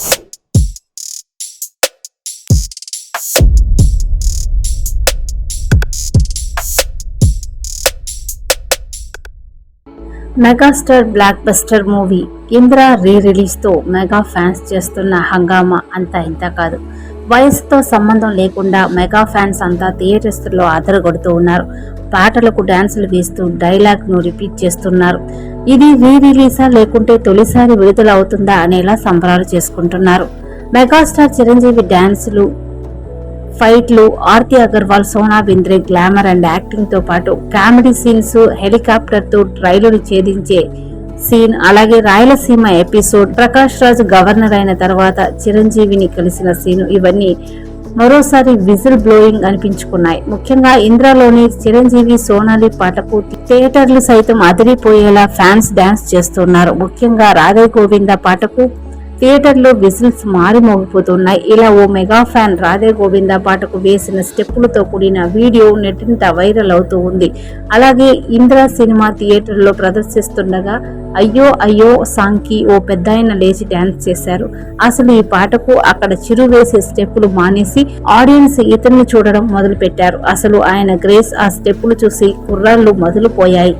you megastar blockbuster movie Indra రీ రిలీజ్తో mega fans చేస్తున్న హంగామా అంతా ఇంత కాదు. వయసుతో సంబంధం లేకుండా మెగా ఫ్యాన్స్ అంతా థియేటర్స్లో ఆదరగొడుతూ ఉన్నారు. పాటలకు డాన్సులు వేస్తూ డైలాగ్ను రిపీట్ చేస్తున్నారు. ఇది రీ రిలీజా లేకుంటే తొలిసారి విడుదల అవుతుందా అనేలా సంబరాలు చేసుకుంటున్నారు. మెగాస్టార్ చిరంజీవి డాన్సులు ఫైట్లు ఆర్తి అగర్వాల్ సోనా బింద్రే గ్లామర్ అండ్ యాక్టింగ్తో పాటు కామెడీ సీన్స్ హెలికాప్టర్తో రైలును ఛేదించే సీన్ అలాగే రాయలసీమ ఎపిసోడ్ ప్రకాష్ రాజ్ గవర్నర్ అయిన తర్వాత చిరంజీవిని కలిసిన సీన్ ఇవన్నీ మరోసారి విజిల్ బ్లోయింగ్ అనిపించుకున్నాయి. ముఖ్యంగా ఇంద్రలోని చిరంజీవి సోనాలి పాటకు థియేటర్లు సైతం అదిరిపోయేలా ఫ్యాన్స్ డాన్స్ చేస్తున్నారు. ముఖ్యంగా రాధే గోవింద పాటకు థియేటర్లో విజిల్స్ మారి మోగిపోతున్నాయి. ఇలా ఓ మెగా ఫ్యాన్ రాధే గోవింద పాటకు వేసిన స్టెప్పులతో కూడిన వీడియో నెట్టింత వైరల్ అవుతూ ఉంది. అలాగే ఇంద్ర సినిమా థియేటర్లో ప్రదర్శిస్తుండగా అయ్యో అయ్యో సాంగ్కి ఓ పెద్దాయన లేచి డ్యాన్స్ చేశారు. అసలు ఈ పాటకు అక్కడ చిరు వేసే స్టెప్పులు మానేసి ఆడియన్స్ ఇతన్ని చూడడం మొదలుపెట్టారు. అసలు ఆయన గ్రేస్ ఆ స్టెప్పులు చూసి కుర్రాళ్ళు మొదలుపోయాయి.